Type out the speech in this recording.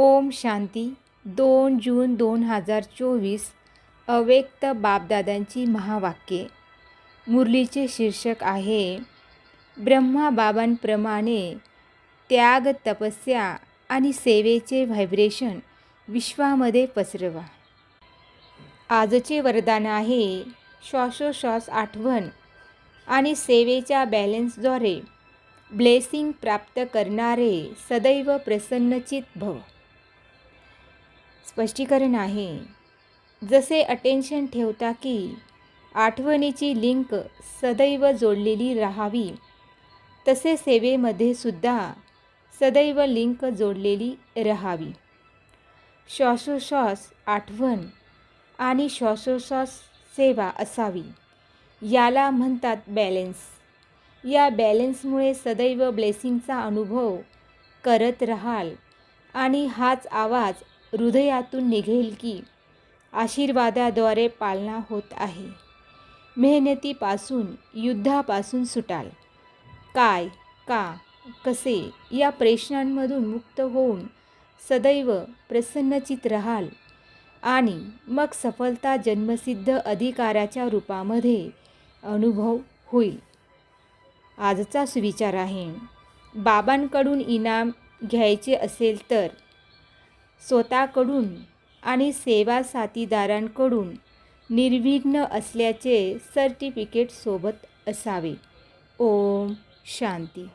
ओम शांती. दोन जून दोन हजार चोवीस अव्यक्त बापदादांची महावाक्ये. मुरलीचे शीर्षक आहे ब्रह्माबाबांप्रमाणे त्याग तपस्या आणि सेवेचे व्हायब्रेशन विश्वामध्ये पसरवा. आजचे वरदान आहे श्वासोश्वास आठवण आणि सेवेच्या बॅलेन्सद्वारे ब्लेसिंग प्राप्त करणारे सदैव प्रसन्नचित भव. स्पष्टीकरण आहे. जसे अटेन्शन ठेवता की आठवणीची लिंक सदैव जोडलेली राहावी तसे सेवेमध्ये सुद्धा सदैव लिंक जोडलेली राहावी. श्वासोश्वास आठवण आणि श्वासोश्वास सेवा असावी. याला म्हणतात बॅलेन्स या बॅलेन्समुळे सदैव ब्लेसिंगचा अनुभव करत राहाल आणि हाच आवाज हृदयातून निघेल की आशीर्वादाद्वारे पालना होत आहे. मेहनतीपासून युद्धापासून सुटाल. काय का कसे या प्रश्नांमधून मुक्त होऊन सदैव प्रसन्नचित राहाल आणि मग सफलता जन्मसिद्ध अधिकाराच्या रूपामध्ये अनुभव होईल. आजचा सुविचार आहे. बाबांकडून इनाम घ्यायचे असेल तर स्वतःकडून आणि सेवा साथीदारांकडून निर्विघ्न असल्याचे सर्टिफिकेट सोबत असावे. ओम शांती.